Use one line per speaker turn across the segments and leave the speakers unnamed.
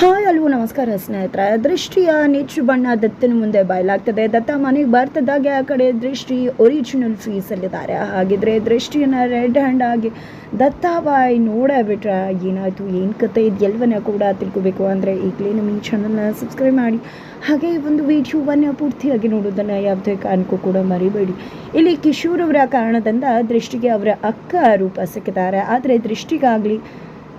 Hi ಅಲ್ವೋ, ನಮಸ್ಕಾರ ಸ್ನೇಹಿತರೆ. ದೃಷ್ಟಿಯ ನೇಚು ಬಣ್ಣ ದತ್ತನ ಮುಂದೆ ಬಯಲಾಗ್ತದೆ. ದತ್ತ ಮನೆಗೆ ಬರ್ತದಾಗೆ ಆ ಕಡೆ ದೃಷ್ಟಿ ಒರಿಜಿನಲ್ ಫೀಸಲ್ಲಿದ್ದಾರೆ ಹಾಗಿದ್ರೆ ದೃಷ್ಟಿಯನ್ನು ರೆಡ್ ಹ್ಯಾಂಡ್ ಆಗಿ ದತ್ತಾಬಾಯಿ ನೋಡೇ ಬಿಟ್ರೆ ಏನಾಯಿತು, ಏನು ಕತೆ ಇದು ಎಲ್ಲವನ್ನ ಕೂಡ ತಿಳ್ಕೊಬೇಕು. ಅಂದರೆ ಈಗಲೇ ನಮ್ಮ ಈ ಚಾನಲ್ನ ಸಬ್ಸ್ಕ್ರೈಬ್ ಮಾಡಿ. ಹಾಗೆ ಈ ಒಂದು ವಿಡಿಯೋವನ್ನು ಪೂರ್ತಿಯಾಗಿ ನೋಡೋದನ್ನು ಯಾವುದೇ ಕಾರಣಕ್ಕೂ ಕೂಡ ಮರಿಬೇಡಿ. ಇಲ್ಲಿ ಕಿಶೋರ್ ಅವರ ಕಾರಣದಿಂದ ದೃಷ್ಟಿಗೆ ಅವರ ಅಕ್ಕ ರೂಪ ಸಿಕ್ಕಿದ್ದಾರೆ. ಆದರೆ ದೃಷ್ಟಿಗಾಗಲಿ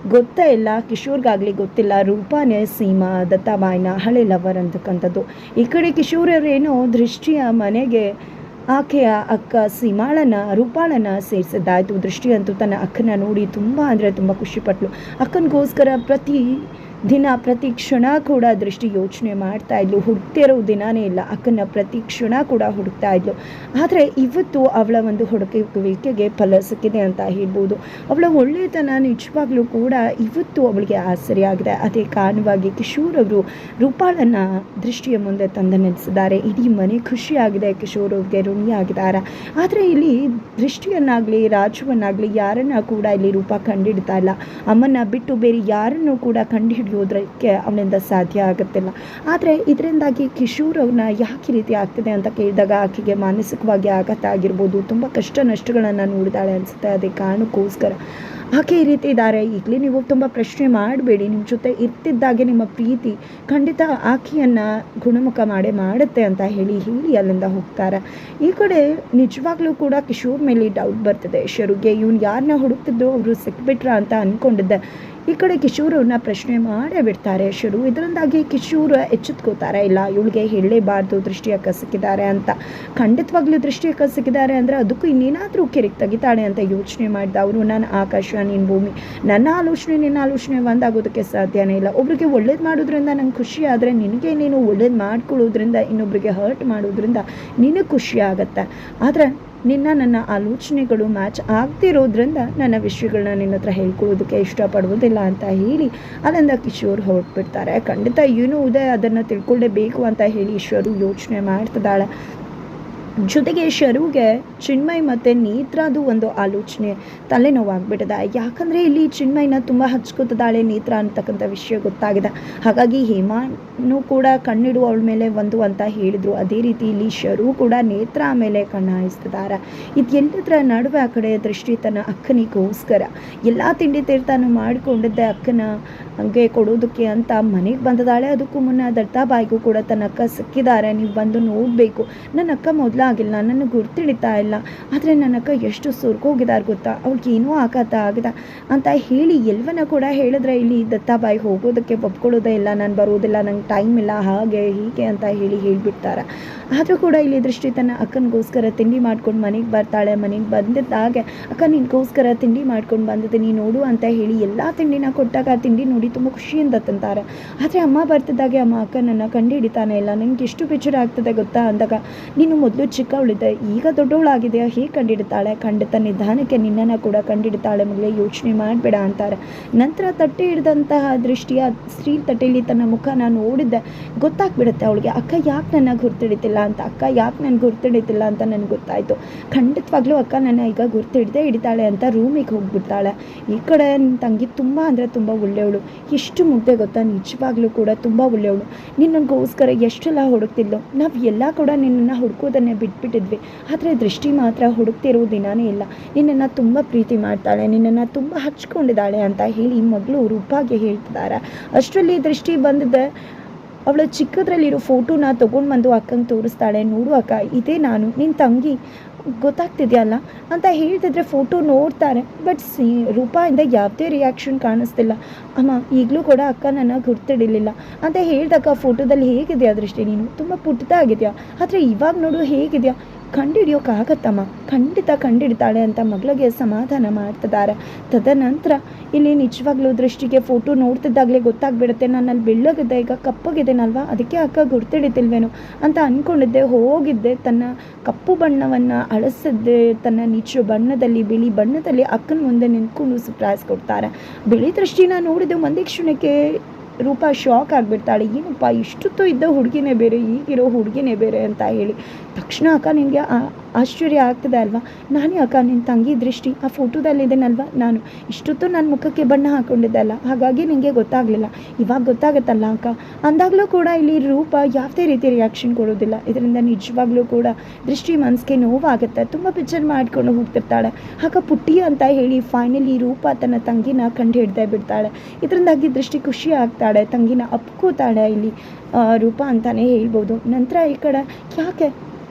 ಗೊತ್ತೇ ಇಲ್ಲ. ಕಿಶೋರ್ಗಾಗಲಿ ಗೊತ್ತಿಲ್ಲ. ರೂಪಾನೇ, ಸೀಮಾ, ದತ್ತಾಬಾಯಿನ ಹಳೆ ಲವರ್ ಅಂತಕ್ಕಂಥದ್ದು. ಈ ಕಡೆ ಕಿಶೋರರೇನೋ ದೃಷ್ಟಿಯ ಮನೆಗೆ ಆಕೆಯ ಅಕ್ಕ ಸೀಮಾಳನ ರೂಪಾಳನ ಸೇರಿಸಿದ್ದಾಯಿತು. ದೃಷ್ಟಿ ಅಂತೂ ತನ್ನ ಅಕ್ಕನ ನೋಡಿ ತುಂಬ ಅಂದರೆ ತುಂಬ ಖುಷಿಪಟ್ಟಳು ಅಕ್ಕನಿಗೋಸ್ಕರ ಪ್ರತಿ ದಿನ ಪ್ರತಿ ಕ್ಷಣ ಕೂಡ ದೃಷ್ಟಿ ಯೋಚನೆ ಮಾಡ್ತಾ ಇದ್ಲು. ಹುಡುಕ್ತಿರೋ ದಿನಾನೇ ಇಲ್ಲ. ಅಕ್ಕನ ಪ್ರತಿ ಕ್ಷಣ ಕೂಡ ಹುಡುಕ್ತಾ ಇದ್ಲು. ಆದರೆ ಇವತ್ತು ಅವಳ ಒಂದು ಹುಡುಕುವಿಕೆಗೆ ಫಲ ಸಿಕ್ಕಿದೆ ಅಂತ ಹೇಳ್ಬೋದು. ಅವಳ ಒಳ್ಳೆಯತನ ನಿಜವಾಗ್ಲೂ ಕೂಡ ಇವತ್ತು ಅವಳಿಗೆ ಆಶ್ಚರ್ಯ ಅದೇ ಕಾರಣವಾಗಿ ಕಿಶೋರ್ ಅವರು ರೂಪಾಳನ್ನು ದೃಷ್ಟಿಯ ಮುಂದೆ ತಂದು ನಿಲ್ಲಿಸಿದ್ದಾರೆ. ಇಡೀ ಮನೆ ಖುಷಿಯಾಗಿದೆ. ಕಿಶೋರ್ ಅವ್ರಿಗೆ ಋಣಿಯಾಗಿದ್ದಾರೆ. ಆದರೆ ಇಲ್ಲಿ ದೃಷ್ಟಿಯನ್ನಾಗಲಿ, ರಾಜುವನ್ನಾಗಲಿ ಯಾರನ್ನ ಕೂಡ ಇಲ್ಲಿ ರೂಪ ಕಂಡಿಡ್ತಾ ಇಲ್ಲ. ಅಮ್ಮನ ಬಿಟ್ಟು ಬೇರೆ ಯಾರನ್ನು ಕೂಡ ಕಂಡುಹಿಡಿಯೋದಕ್ಕೆ ಅವನಿಂದ ಸಾಧ್ಯ ಆಗುತ್ತಿಲ್ಲ. ಆದರೆ ಇದರಿಂದಾಗಿ ಕಿಶೋರ್ ಅವ್ರನ್ನ ಯಾಕೆ ರೀತಿ ಆಗ್ತಿದೆ ಅಂತ ಕೇಳಿದಾಗ ಆಕೆಗೆ ಮಾನಸಿಕವಾಗಿ ಆಘಾತ ಆಗಿರ್ಬೋದು, ತುಂಬ ಕಷ್ಟ ನಷ್ಟಗಳನ್ನು ನೋಡಿದಾಳೆ ಅನಿಸುತ್ತೆ, ಅದೇ ಕಾರಣಕ್ಕೋಸ್ಕರ. ಆಕೆ ಈ ರೀತಿ ಇದ್ದಾರೆ ಈಗಲೇ ನೀವು ತುಂಬ ಪ್ರಶ್ನೆ ಮಾಡಬೇಡಿ ನಿಮ್ಮ ಜೊತೆ ಇರ್ತಿದ್ದಾಗೆ ನಿಮ್ಮ ಪ್ರೀತಿ ಖಂಡಿತ ಆಕೆಯನ್ನು ಗುಣಮುಖ ಮಾಡೇ ಮಾಡುತ್ತೆ ಅಂತ ಹೇಳಿ ಹೇಳಿ ಅಲ್ಲಿಂದ ಹೋಗ್ತಾರೆ. ಈ ಕಡೆ ನಿಜವಾಗ್ಲೂ ಕೂಡ ಕಿಶೋರ್ ಮೇಲೆ ಡೌಟ್ ಬರ್ತದೆ. ಶರುಗೆ, ಇವನು ಯಾರನ್ನ ಹುಡುಕ್ತಿದ್ರು ಅವರು ಸಿಕ್ಬಿಟ್ರ ಅಂತ ಅಂದ್ಕೊಂಡಿದ್ದೆ ಈ ಕಡೆ ಕಿಶೋರ್ ಅವ್ರನ್ನ ಪ್ರಶ್ನೆ ಮಾಡೇ ಬಿಡ್ತಾರೆ. ಶುರು ಇದರಿಂದಾಗಿ ಕಿಶೋರ್ ಎಚ್ಚೆತ್ಕೋತಾರೆ. ಇಲ್ಲ, ಇವಳಿಗೆ ಹೇಳಲೇಬಾರ್ದು, ದೃಷ್ಟಿಯ ಕಸಕಿದ್ದಾರೆ ಅಂತ. ಖಂಡಿತವಾಗ್ಲೂ ದೃಷ್ಟಿಯ ಕಸಕಿದ್ದಾರೆ ಅಂದರೆ ಅದಕ್ಕೂ ಇನ್ನೇನಾದರೂ ಕೆರೆಗೆ ತೆಗಿತಾಳೆ ಅಂತ ಯೋಚನೆ ಮಾಡಿದ ಅವರು. ನಾನು ಆಕಾಶ ನೀನು ಭೂಮಿ, ನನ್ನ ಆಲೋಚನೆ, ನಿನ್ನ ಆಲೋಚನೆ ಒಂದಾಗೋದಕ್ಕೆ ಸಾಧ್ಯನೇ ಇಲ್ಲ. ಒಬ್ರಿಗೆ ಒಳ್ಳೇದು ಮಾಡೋದ್ರಿಂದ ನಂಗೆ ಖುಷಿ ಆದರೆ ನಿನಗೆ ನೀನು ಒಳ್ಳೇದು ಮಾಡ್ಕೊಳ್ಳೋದ್ರಿಂದ, ಇನ್ನೊಬ್ರಿಗೆ ಹರ್ಟ್ ಮಾಡೋದ್ರಿಂದ ನಿನಗೆ ಖುಷಿ ಆಗುತ್ತೆ. ಆದರೆ ನಿನ್ನ ನನ್ನ ಆಲೋಚನೆಗಳು ಮ್ಯಾಚ್ ಆಗ್ತಿರೋದ್ರಿಂದ ನನ್ನ ವಿಷಯಗಳನ್ನ ನಿನ್ನ ಹತ್ರ ಹೇಳ್ಕೊಳ್ಳೋದಕ್ಕೆ ಇಷ್ಟಪಡುವುದಿಲ್ಲ ಅಂತ ಹೇಳಿ ಅಲ್ಲಿಂದ ಕಿಶೋರ್ ಹೊರಟ್ಬಿಡ್ತಾರೆ. ಖಂಡಿತ ಏನೂ ಉದಯ ಅದನ್ನು ತಿಳ್ಕೊಳ್ಳೇಬೇಕು ಅಂತ ಹೇಳಿ ಈಶ್ವರು ಯೋಚನೆ ಮಾಡ್ತಿದ್ದಾಳೆ. ಜೊತೆಗೆ ಶರುಗೆ, ಚಿನ್ಮಯ್ ಮತ್ತು ನೇತ್ರದು ಒಂದು ಆಲೋಚನೆ ತಲೆನೋವಾಗ್ಬಿಟ್ಟಿದೆ. ಯಾಕಂದರೆ ಇಲ್ಲಿ ಚಿನ್ಮಯ್ನ ತುಂಬ ಹಚ್ಕೊತದಾಳೆ ನೇತ್ರ ಅಂತಕ್ಕಂಥ ವಿಷಯ ಗೊತ್ತಾಗಿದೆ. ಹಾಗಾಗಿ ಹೇಮಾನು ಕೂಡ ಕಣ್ಣಿಡು ಅವಳ ಮೇಲೆ ಒಂದು ಅಂತ ಹೇಳಿದರು. ಅದೇ ರೀತಿ ಇಲ್ಲಿ ಶರು ಕೂಡ ನೇತ್ರ ಮೇಲೆ ಕಣ್ಣು ಹಾಯಿಸ್ತಿದ್ದಾರೆ. ಎಲ್ಲದರ ನಡುವೆ ಆ ಕಡೆ ದೃಷ್ಟಿ ತನ್ನ ಅಕ್ಕನಿಗೋಸ್ಕರ. ಎಲ್ಲ ತಿಂಡಿ ತೀರ್ಥನೂ ಮಾಡಿಕೊಂಡಿದ್ದೆ ಅಕ್ಕನ ಹಂಗೆ ಕೊಡೋದಕ್ಕೆ ಅಂತ ಮನೆಗೆ ಬಂದದಾಳೆ ಅದಕ್ಕೂ ಮುನ್ನ ದತ್ತಾಬಾಯಿಗೂ ಕೂಡ ತನ್ನ ಅಕ್ಕ ಸಿಕ್ಕಿದ್ದಾರೆ. ನೀವು ಬಂದು ನೋಡಬೇಕು. ನನ್ನ ಅಕ್ಕ ಮೊದಲಾಗಿಲ್ಲ ನನ್ನ ಗುರ್ತಿಡಿತಾ ಇಲ್ಲ. ಆದರೆ ನನ್ನ ಅಕ್ಕ ಎಷ್ಟು ಸುರ್ಕೋಗಿದ್ದಾರೆ ಗೊತ್ತಾ? ಅವ್ಳಿಗೆ ಏನೂ ಆಘಾತ ಆಗಿದೆ ಅಂತ ಹೇಳಿ ಎಲ್ವನ ಕೂಡ ಹೇಳಿದ್ರೆ, ಇಲ್ಲಿ ದತ್ತಾಬಾಯಿ ಹೋಗೋದಕ್ಕೆ ಒಪ್ಕೊಳ್ಳೋದೇ ಇಲ್ಲ, ನಾನು ಬರೋದಿಲ್ಲ, ನಂಗೆ ಟೈಮ್ ಇಲ್ಲ, ಹಾಗೆ ಹೀಗೆ ಅಂತ ಹೇಳಿ ಹೇಳಿಬಿಡ್ತಾರೆ. ಆದರೂ ಕೂಡ ಇಲ್ಲಿ ದೃಷ್ಟಿ ತನ್ನ ಅಕ್ಕನಿಗೋಸ್ಕರ ತಿಂಡಿ ಮಾಡ್ಕೊಂಡು ಮನೆಗೆ ಬರ್ತಾಳೆ, ಮನೆಗೆ ಬಂದಿದ್ದಾಗೆ ಅಕ್ಕ ನಿನಗೋಸ್ಕರ ತಿಂಡಿ ಮಾಡ್ಕೊಂಡು ಬಂದಿದ್ದೀನಿ ನೋಡು ಅಂತ ಹೇಳಿ ಎಲ್ಲ ತಿಂಡಿನ ಕೊಟ್ಟಾಗ ಆ ತಿಂಡಿ ನೋಡಿ ತುಂಬ ಖುಷಿಯಿಂದ ತಿಂತಾರೆ. ಆದರೆ ಅಮ್ಮ ಬರ್ತಿದ್ದಾಗೆ ಅಮ್ಮ ಅಕ್ಕನನ್ನು ಕಂಡು ಹಿಡಿತಾನೆ ಇಲ್ಲ. ನನಗೆ ಎಷ್ಟು ಬೇಜಾರು ಆಗ್ತದೆ ಗೊತ್ತಾ ಅಂದಾಗ, ನೀನು ಮೊದಲು ಚಿಕ್ಕವಳಿದ್ದೆ, ಈಗ ದೊಡ್ಡವಳಾಗಿದೆಯಾ? ಹೇಗೆ ಕಂಡಿಡ್ತಾಳೆ? ಖಂಡಿತ ನಿಧಾನಕ್ಕೆ ನಿನ್ನನ್ನು ಕೂಡ ಕಂಡಿಡ್ತಾಳೆ ಮಗಳೇ, ಯೋಚನೆ ಮಾಡಬೇಡ ಅಂತಾರೆ. ನಂತರ ತಟ್ಟೆ ಹಿಡಿದಂತಹ ದೃಷ್ಟಿಯ ಸ್ತ್ರೀ ತಟ್ಟೆಯಲ್ಲಿ ತನ್ನ ನಾನು ನೋಡಿದ್ದೆ. ಗೊತ್ತಾಗ್ಬಿಡುತ್ತೆ ಅವಳಿಗೆ, ಅಕ್ಕ ಯಾಕೆ ನನ್ನ ಗುರ್ತಿಡಿತಿಲ್ಲ? ಅಂತ ಅಕ್ಕ. ಯಾಕೆ ನಾನು ಗುರ್ತಿಡಿತಿಲ್ಲ ಅಂತ ನನಗೆ ಗೊತ್ತಾಯಿತು. ಖಂಡಿತವಾಗ್ಲೂ ಅಕ್ಕ ನನ್ನ ಈಗ ಗುರ್ತಿಡ್ದೇ ಹಿಡಿತಾಳೆ ಅಂತ ರೂಮಿಗೆ ಹೋಗ್ಬಿಡ್ತಾಳೆ. ಈ ಕಡೆ ನನ್ನ ತಂಗಿ ತುಂಬ ಅಂದರೆ ತುಂಬ ಒಳ್ಳೆಯವಳು. ಎಷ್ಟು ಮುದ್ದೆ ಗೊತ್ತಾ? ನಿಜವಾಗ್ಲೂ ಕೂಡ ತುಂಬ ಒಳ್ಳೆಯವಳು. ನಿನ್ನಗೋಸ್ಕರ ಎಷ್ಟೆಲ್ಲ ಹುಡುಕ್ತಿದ್ಲು? ನಾವು ಎಲ್ಲ ಕೂಡ ನಿನ್ನನ್ನು ಹುಡುಕೋದನ್ನೇ ಬಿಟ್ಬಿಟ್ಟಿದ್ವಿ. ಆದರೆ ದೃಷ್ಟಿ ಮಾತ್ರ ಹುಡುಕ್ತಿರೋ ದಿನಾನೇ ಇಲ್ಲ. ನಿನ್ನನ್ನು ತುಂಬ ಪ್ರೀತಿ ಮಾಡ್ತಾಳೆ. ನಿನ್ನನ್ನು ತುಂಬ ಹಚ್ಕೊಂಡಿದ್ದಾಳೆ ಅಂತ ಹೇಳಿ ಮಗಳು ರೂಪಾಗೆ ಹೇಳ್ತಿದ್ದಾರೆ ಅಷ್ಟರಲ್ಲಿ ದೃಷ್ಟಿ ಬಂದಿದ್ದೆ ಅವಳ ಚಿಕ್ಕದ್ರಲ್ಲಿರೋ ಫೋಟೋನ ತೊಗೊಂಡು ಬಂದು ಅಕ್ಕಂಗೆ ತೋರಿಸ್ತಾಳೆ. ನೋಡು ಅಕ್ಕ, ಇದೇ ನಾನು. ನಿನ್ನ ತಂಗಿ ಗೊತ್ತಾಗ್ತಿದೆಯಲ್ಲ? ಅಂತ ಹೇಳ್ತಿದ್ರೆ ಫೋಟೋ ನೋಡ್ತಾರೆ. ಬಟ್ ಸಿ, ರೂಪಾಯಿಂದ ಯಾವುದೇ ರಿಯಾಕ್ಷನ್ ಕಾಣಿಸ್ತಿಲ್ಲ. ಅಮ್ಮ, ಈಗಲೂ ಕೂಡ ಅಕ್ಕ ನನ್ನ ಗುರ್ತಿಡಲಿಲ್ಲ ಅಂತ ಹೇಳ್ದಕ್ಕ ಫೋಟೋದಲ್ಲಿ ಹೇಗಿದೆಯಾ ದೃಷ್ಟಿ ನೀನು? ತುಂಬ ಪುಟ್ಟದಾಗಿದೆಯಾ ಆದರೆ ಇವಾಗ ನೋಡು ಹೇಗಿದೆಯಾ? ಕಂಡುಹಿಡಿಯೋಕ್ಕಾಗತ್ತಮ್ಮ ಖಂಡಿತ ಕಂಡಿಡ್ತಾಳೆ ಅಂತ ಮಗಳಿಗೆ ಸಮಾಧಾನ ಮಾಡ್ತಿದ್ದಾರೆ. ತದನಂತರ ಇಲ್ಲಿ ನಿಜವಾಗ್ಲೂ ದೃಷ್ಟಿಗೆ ಫೋಟೋ ನೋಡ್ತಿದ್ದಾಗಲೇ ಗೊತ್ತಾಗ್ಬಿಡುತ್ತೆ. ನನ್ನಲ್ಲಿ ಬೆಳ್ಳಗಿದ್ದೆ ಈಗ ಕಪ್ಪಗಿದ್ದೇನಲ್ವಾ ಅದಕ್ಕೆ ಅಕ್ಕ ಗುರ್ತಿಡಿತಿಲ್ವೇನು ಅಂತ ಅಂದ್ಕೊಂಡಿದ್ದೆ ಹೋಗಿದ್ದೆ, ತನ್ನ ಕಪ್ಪು ಬಣ್ಣವನ್ನು ಅಳಸಿದ್ದೆ. ತನ್ನ ನಿಜ ಬಣ್ಣದಲ್ಲಿ, ಬಿಳಿ ಬಣ್ಣದಲ್ಲಿ ಅಕ್ಕನ ಮುಂದೆ ನಿಂತ್ಕೊಂಡು ಸರ್ಪ್ರೈಸ್ ಕೊಡ್ತಾರೆ. ಬಿಳಿ ದೃಷ್ಟಿನ ನೋಡಿದ ಒಂದೇ ಕ್ಷಣಕ್ಕೆ ರೂಪ ಶಾಕ್ ಆಗಿಬಿಡ್ತಾಳೆ. ಏನಪ್ಪ, ಇಷ್ಟೊತ್ತು ಇದ್ದ ಹುಡುಗಿನೇ ಬೇರೆ, ಈಗಿರೋ ಹುಡುಗಿನೇ ಬೇರೆ ಅಂತ ಹೇಳಿ. ತಕ್ಷಣ ಅಕ್ಕ ನಿನಗೆ ಆಶ್ಚರ್ಯ ಆಗ್ತದೆ ಅಲ್ವಾ? ನಾನೇ ಅಕ್ಕ ನಿನ್ನ ತಂಗಿ ದೃಷ್ಟಿ, ಆ ಫೋಟೋದಲ್ಲಿದ್ದೇನಲ್ವ ನಾನು? ಇಷ್ಟೊತ್ತು ನನ್ನ ಮುಖಕ್ಕೆ ಬಣ್ಣ ಹಾಕ್ಕೊಂಡಿದ್ದೆ ಅಲ್ಲ, ಹಾಗಾಗಿ ನಿನಗೆ ಗೊತ್ತಾಗಲಿಲ್ಲ. ಇವಾಗ ಗೊತ್ತಾಗುತ್ತಲ್ಲ ಅಕ್ಕ? ಅಂದಾಗಲೂ ಕೂಡ ಇಲ್ಲಿ ರೂಪ ಯಾವುದೇ ರೀತಿ ರಿಯಾಕ್ಷನ್ ಕೊಡೋದಿಲ್ಲ. ಇದರಿಂದ ನಿಜವಾಗ್ಲೂ ಕೂಡ ದೃಷ್ಟಿ ಮನಸ್ಸಿಗೆ ನೋವಾಗುತ್ತೆ. ತುಂಬ ಪಿಕ್ಚರ್ ಮಾಡ್ಕೊಂಡು ಹೋಗ್ತಿರ್ತಾಳೆ. ಅಕ್ಕ ಪುಟ್ಟಿ ಅಂತ ಹೇಳಿ ಫೈನಲಿ ರೂಪ ತನ್ನ ತಂಗಿನ ಕಂಡು ಹಿಡ್ದೇ ಬಿಡ್ತಾಳೆ. ಇದರಿಂದಾಗಿ ದೃಷ್ಟಿ ಖುಷಿ ಆಗ್ತಾಳೆ. ತಂಗಿನ ಅಪ್ಕೋತಾಳೆ ಇಲ್ಲಿ. ರೂಪ ಅಂತಲೇ ಹೇಳ್ಬೋದು. ನಂತರ ಈ ಕಡೆ ಯಾಕೆ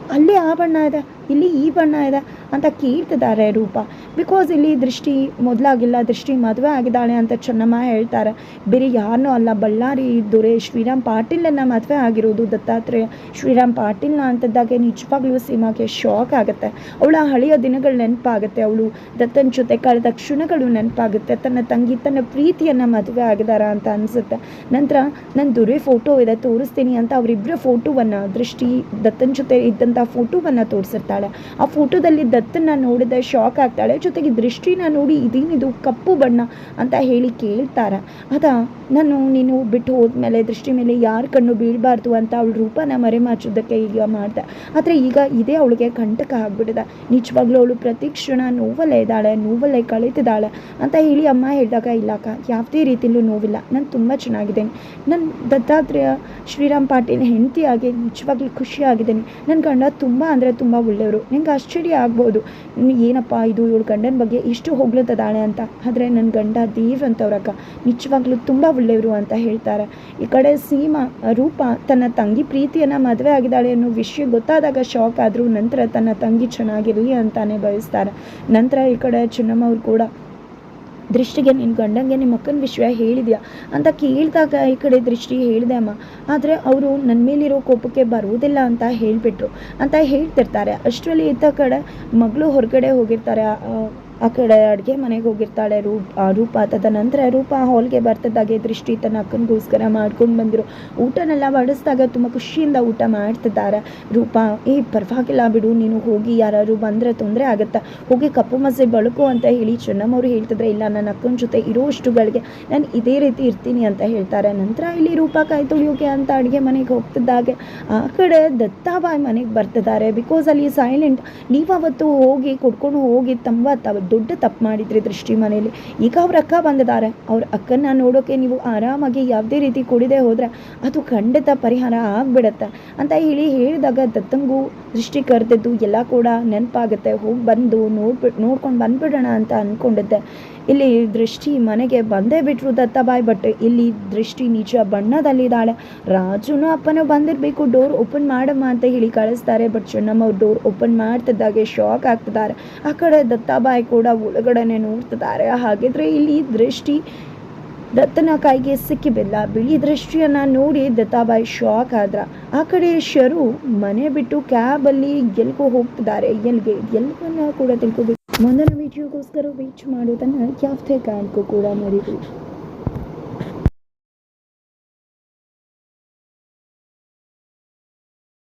ಅಲ್ಲಿ ಆ ಬಣ್ಣ ಇದೆ ಇಲ್ಲಿ ಈ ಬಣ್ಣ ಇದೆ ಅಂತ ಕೇಳ್ತಿದ್ದಾರೆ ರೂಪ. ಬಿಕಾಸ್ ಇಲ್ಲಿ ದೃಷ್ಟಿ ಮೊದಲಾಗಿಲ್ಲ, ದೃಷ್ಟಿ ಮದುವೆ ಆಗಿದ್ದಾಳೆ ಅಂತ ಚೆನ್ನಮ್ಮ ಹೇಳ್ತಾರೆ. ಬೇರೆ ಯಾರನ್ನೂ ಅಲ್ಲ, ಬಳ್ಳಾರಿ ದೊರೆ ಶ್ರೀರಾಮ್ ಪಾಟೀಲನ್ನ ಮದುವೆ ಆಗಿರೋದು ದತ್ತಾತ್ರೇಯ ಶ್ರೀರಾಮ್ ಪಾಟೀಲ್ನ ಅಂತದ್ದಾಗೆ ನಿಜವಾಗ್ಲೂ ಸೀಮಾಗೆ ಶಾಕ್ ಆಗುತ್ತೆ. ಅವಳ ಹಳೆಯ ದಿನಗಳು ನೆನಪಾಗುತ್ತೆ, ಅವಳು ದತ್ತನ ಜೊತೆ ಕಳೆದ ಕ್ಷಣಗಳು ನೆನಪಾಗುತ್ತೆ. ತನ್ನ ತಂಗಿ ತನ್ನ ಪ್ರೀತಿಯನ್ನು ಮದುವೆ ಆಗಿದಾರ ಅಂತ ಅನಿಸುತ್ತೆ. ನಂತರ ನನ್ನ ದೊರೆ ಫೋಟೋ ಇದೆ, ತೋರಿಸ್ತೀನಿ ಅಂತ ಅವರಿಬ್ಬರ ಫೋಟೋವನ್ನು ದೃಷ್ಟಿ ದತ್ತನ ಜೊತೆ ಇದ್ದಂಥ ಫೋಟೋವನ್ನು ತೋರಿಸಿರ್ತಾಳೆ ಆ ಫೋಟೋದಲ್ಲಿ ದತ್ತನ್ನ ನೋಡಿದ ಶಾಕ್ ಆಗ್ತಾಳೆ. ಜೊತೆಗೆ ದೃಷ್ಟಿನ ನೋಡಿ ಇದೇನಿದು ಕಪ್ಪು ಬಣ್ಣ ಅಂತ ಹೇಳಿ ಕೇಳ್ತಾರೆ. ಅದ ನಾನು ನೀನು ಬಿಟ್ಟು ಹೋದ್ಮೇಲೆ ದೃಷ್ಟಿ ಮೇಲೆ ಯಾರ ಕಣ್ಣು ಬೀಳಬಾರ್ದು ಅಂತ ಅವಳ ರೂಪನ ಮರೆಮಾಚೋದಕ್ಕೆ ಈಗ ಮಾಡ್ದೆ. ಆದರೆ ಈಗ ಇದೇ ಅವಳಿಗೆ ಕಂಟಕ ಆಗ್ಬಿಟ್ಟಿದೆ. ನಿಜವಾಗ್ಲೂ ಅವಳು ಪ್ರತಿ ಕ್ಷಣ ನೋವಲ್ಲೇ ಇದ್ದಾಳೆ, ನೋವಲ್ಲೇ ಕಳೀತಿದ್ದಾಳೆ ಅಂತ ಹೇಳಿ ಅಮ್ಮ ಹೇಳಿದಾಗ ಇಲ್ಲಕ್ಕ ಯಾವುದೇ ರೀತಿಯಲ್ಲೂ ನೋವಿಲ್ಲ. ನಾನು ತುಂಬ ಚೆನ್ನಾಗಿದ್ದೀನಿ. ನನ್ನ ದತ್ತಾತ್ರೇಯ ಶ್ರೀರಾಮ್ ಪಾಟೀಲ್ ಹೆಂಡತಿಯಾಗಿ ನಿಜವಾಗ್ಲೂ ಖುಷಿಯಾಗಿದ್ದೀನಿ. ನನ್ನ ಗಂಡ ತುಂಬ ಅಂದರೆ ತುಂಬ ಒಳ್ಳೆಯವರು ನಿಂಗೆ ಆಶ್ಚರ್ಯ ಆಗ್ಬೋದು. ಏನಪ್ಪ ಇದು? ಇವಳು ಗಂಡನ ಬಗ್ಗೆ ಇಷ್ಟು ಹೊಗ್ಲತ್ತದಾಳೆ ಅಂತ. ಆದರೆ ನನ್ನ ಗಂಡ ದೇವ್ರಂತವ್ರಕ್ಕ ನಿಜವಾಗ್ಲೂ ತುಂಬ ಒಳ್ಳೆಯವರು ಅಂತ ಹೇಳ್ತಾರೆ. ಈ ಕಡೆ ಸೀಮಾ, ರೂಪ ತನ್ನ ತಂಗಿ ಪ್ರೀತಿಯನ್ನು ಮದುವೆ ಆಗಿದ್ದಾಳೆ ಅನ್ನೋ ವಿಷಯ ಗೊತ್ತಾದಾಗ ಶಾಕ್ ಆದರೂ ನಂತರ ತನ್ನ ತಂಗಿ ಚೆನ್ನಾಗಿರಲಿ ಅಂತಾನೆ ಬಯಸ್ತಾರೆ. ನಂತರ ಈ ಕಡೆ ಚಿನ್ನಮ್ಮ ಅವ್ರು ಕೂಡ ದೃಷ್ಟಿಗೆ ನಿನ್ನ ಗಂಡಂಗೆ ನಿಮ್ಮ ಅಕ್ಕನ ವಿಷಯ ಹೇಳಿದ್ಯಾ? ಅಂತ ಕೇಳಿದಾಗ ಈ ಕಡೆ ದೃಷ್ಟಿ ಹೇಳಿದೆ ಅಮ್ಮ. ಆದರೆ ಅವರು ನನ್ನ ಮೇಲಿರೋ ಕೋಪಕ್ಕೆ ಬರುವುದಿಲ್ಲ ಅಂತ ಹೇಳಿಬಿಟ್ರು. ಅಂತ ಹೇಳ್ತಿರ್ತಾರೆ. ಅಷ್ಟರಲ್ಲಿ ಇದ್ದ ಕಡೆ ಮಗಳು ಹೊರಗಡೆ ಹೋಗಿರ್ತಾರೆ. ಆ- ಕಡೆ ಅಡುಗೆ ಮನೆಗೆ ಹೋಗಿರ್ತಾಳೆ ರೂಪ ರೂಪ ತದನಂತರ ರೂಪ ಹಾಲ್ಗೆ ಬರ್ತದಾಗೆ, ದೃಷ್ಟಿ ತನ್ನ ಅಕ್ಕನಿಗೋಸ್ಕರ ಮಾಡ್ಕೊಂಡು ಬಂದಿರೋ ಊಟನೆಲ್ಲ ಬಡಿಸಿದಾಗ ತುಂಬ ಖುಷಿಯಿಂದ ಊಟ ಮಾಡ್ತಿದ್ದಾರೆ. ರೂಪ, ಏ, ಪರವಾಗಿಲ್ಲ ಬಿಡು, ನೀನು ಹೋಗಿ ಯಾರು ಬಂದರೆ ತೊಂದರೆ ಆಗುತ್ತಾ? ಹೋಗಿ ಕಪ್ಪು ಮಸೆ ಬಳಕು ಅಂತ ಹೇಳಿ ಚೆನ್ನಮ್ಮವ್ರು ಹೇಳ್ತಿದ್ರೆ, ಇಲ್ಲ, ನನ್ನ ಅಕ್ಕನ ಜೊತೆ ಇರೋಷ್ಟುಗಳಿಗೆ ನಾನು ಇದೇ ರೀತಿ ಇರ್ತೀನಿ ಅಂತ ಹೇಳ್ತಾರೆ. ನಂತರ ಇಲ್ಲಿ ರೂಪ ಕಾಯಿ ತುಳಿಯೋಕೆ ಅಂತ ಅಡುಗೆ ಮನೆಗೆ ಹೋಗ್ತಿದ್ದಾಗೆ, ಆ ಕಡೆ ದತ್ತಾಬಾಯಿ ಮನೆಗೆ ಬರ್ತಿದ್ದಾರೆ. ಬಿಕಾಸ್ ಅಲ್ಲಿ ಸೈಲೆಂಟ್ ನೀವು ಅವತ್ತು ಹೋಗಿ ಕೊಡ್ಕೊಂಡು ಹೋಗಿ ತುಂಬ ದೊಡ್ಡ ತಪ್ಪು ಮಾಡಿದ್ರಿ ದೃಷ್ಟಿ ಮನೆಯಲ್ಲಿ. ಈಗ ಅವ್ರ ಅಕ್ಕ ಬಂದಿದ್ದಾರೆ. ಅವ್ರ ಅಕ್ಕನ ನೋಡೋಕೆ ನೀವು ಆರಾಮಾಗಿ ಯಾವುದೇ ರೀತಿ ಕುಡಿದೆ ಹೋದರೆ ಅದು ಖಂಡಿತ ಪರಿಹಾರ ಆಗಿಬಿಡತ್ತೆ. ಅಂತ ಹೇಳಿ ಹೇಳಿದಾಗ ದತ್ತಂಗೂ ದೃಷ್ಟಿ ಕರೆದಿದ್ದು, ಎಲ್ಲ ಕೂಡ ನೆನಪಾಗುತ್ತೆ. ಹೋಗಿ ಬಂದು ನೋಡ್ಬಿಟ್ಟು ನೋಡ್ಕೊಂಡು ಬಂದ್ಬಿಡೋಣ ಅಂತ ಅಂದ್ಕೊಂಡಿದ್ದೆ ಇಲ್ಲಿ ದೃಷ್ಟಿ ಮನೆಗೆ ಬಂದೇ ಬಿಟ್ರು ಬಾಯ್, ಬಟ್ ಇಲ್ಲಿ ದೃಷ್ಟಿ ನಿಜ ಬಣ್ಣದಲ್ಲಿದ್ದಾಳೆ. ರಾಜುನು ಅಪ್ಪನೂ ಬಂದಿರಬೇಕು. ಡೋರ್ ಓಪನ್ ಮಾಡಮ್ಮ ಅಂತ ಹೇಳಿ ಕಳಿಸ್ತಾರೆ. ಬಟ್ ಚೆನ್ನಮ್ಮ ಡೋರ್ ಓಪನ್ ಮಾಡ್ತಿದ್ದಾಗೆ ಶಾಕ್ ಆಗ್ತಿದ್ದಾರೆ. ಆ ಕಡೆ ದತ್ತಾಬಾಯಿ ಕೂಡ ಒಳಗಡೆನೆ ನೋಡ್ತಿದ್ದಾರೆ. ಹಾಗಿದ್ರೆ ಇಲ್ಲಿ ದೃಷ್ಟಿ ದತ್ತನ ಕೈಗೆ ಸಿಕ್ಕಿಬಿಲ್ಲ. ಬಿಳಿ ದೃಷ್ಟಿಯನ್ನ ನೋಡಿ ದತ್ತಾಬಾಯಿ ಶಾಕ್ ಆದ್ರ. ಆ ಕಡೆ ಶರು ಮನೆ ಬಿಟ್ಟು ಕ್ಯಾಬಲ್ಲಿ ಎಲ್ಗೋ ಹೋಗ್ತಿದ್ದಾರೆ. ಎಲ್ಗೆ ಎಲ್ಗನ್ನ ಕೂಡ ತಿಳ್ಕೊಬೇಕು. ಮುಂದಿನ ವಿಡಿಯೋಗೋಸ್ಕರ ವೇಟ್ ಮಾಡೋದನ್ನು ಯಾವುದೇ ಕಾರಣಕ್ಕೂ ಕೂಡ ಮರಿಬೇಡಿ